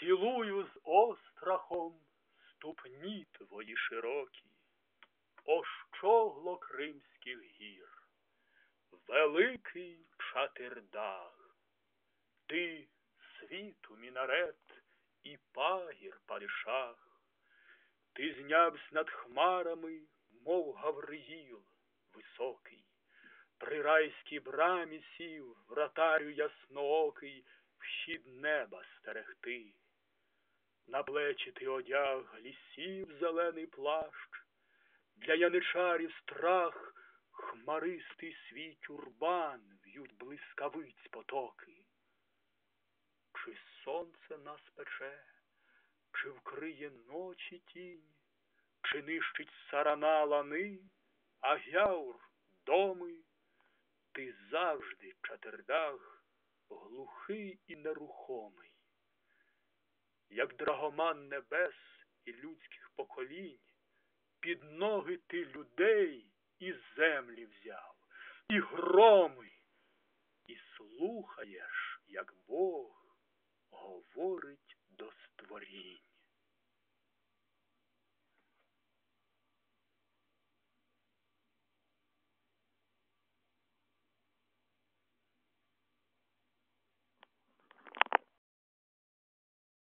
Цілую з острахом ступні твої широкі, О щогло Кримських гір, великий Чатирдах, ти світу мінарет і пагір падишах, ти знявсь над хмарами, мов Гавриїл високий, при райській брамі сів, вратарю ясноокий, вхід неба стерегти. На плечі ти одяг лісів зелений плащ, для яничарів страх, хмаристий свій тюрбан в'ють блискавиць потоки. Чи сонце нас пече, чи вкриє ночі тінь, чи нищить сарана лани, а гяур доми, ти завжди, Чатирдах, глухий і нерухомий як драгоман небес і людських поколінь, під ноги ти людей і землі взяв, і громи, і слухаєш, як Бог говорить.